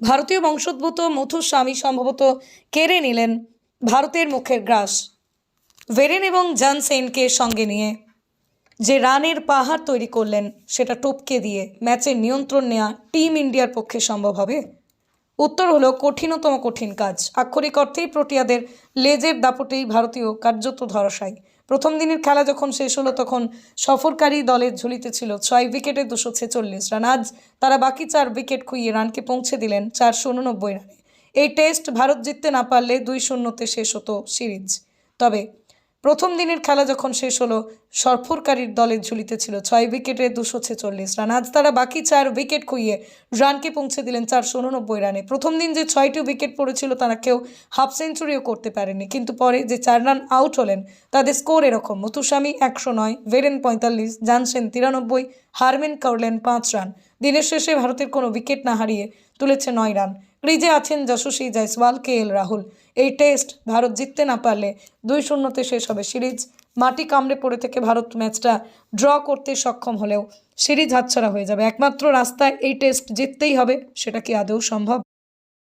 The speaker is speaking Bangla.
ভারতীয় বংশোদ্ভূত মথুর স্বামী সম্ভবত কেড়ে নিলেন ভারতের মুখের গ্রাস। ভেরেন এবং জানসেনকে সঙ্গে নিয়ে যে রানের পাহাড় তৈরি করলেন, সেটা টপকে দিয়ে ম্যাচের নিয়ন্ত্রণ নেওয়া টিম ইন্ডিয়ার পক্ষে সম্ভব হবে। উত্তর হলো কঠিনতম কঠিন কাজ। আক্ষরিক অর্থেই প্রোটিয়াদের লেজের দাপটেই ভারতীয় কার্যত ধরাশায়ী। প্রথম দিনের খেলা যখন শেষ হলো, তখন সফরকারী দলের ঝুলিতে ছিল ছয় উইকেটে দুশো ছেচল্লিশ রান। আজ তারা বাকি চার উইকেট খুইয়ে রানকে পৌঁছে দিলেন চারশো উননব্বই রানে। এই টেস্ট ভারত জিততে না পারলে দুই শূন্যতে শেষ হতো সিরিজ। তবে প্রথম দিনের খেলা যখন শেষ হলো সফরকারীর দলের ঝুলিতে ছিল ছয় উইকেটে দুশো ছেচল্লিশ রান। আজ তারা বাকি চার উইকেট খুইয়ে রানকে পৌঁছে দিলেন চারশো উননব্বই রানে। প্রথম দিন যে ছয়টি উইকেট পড়েছিল তারা কেউ হাফ সেঞ্চুরিও করতে পারেনি, কিন্তু পরে যে চার রান আউট হলেন, তাদের স্কোর এরকম। মুতুস্বামী একশো নয়, ভেরেন পঁয়তাল্লিশ, জানসেন তিরানব্বই, হারমেন করলেন পাঁচ রান। দিনের শেষে ভারতের কোনো উইকেট না হারিয়ে তুলেছে নয় রান। ক্রিজে আছেন যশস্বী জয়সওয়াল, কে এল রাহুল। এই টেস্ট ভারত জিততে না পারলে দুই শূন্যতে শেষ হবে সিরিজ। মাটি কামড়ে পড়ে থেকে ভারত ম্যাচটা ড্র করতে সক্ষম হলেও সিরিজ হাতছাড়া হয়ে যাবে। একমাত্র রাস্তায় এই টেস্ট জিততেই হবে, সেটা কি আদৌ সম্ভব?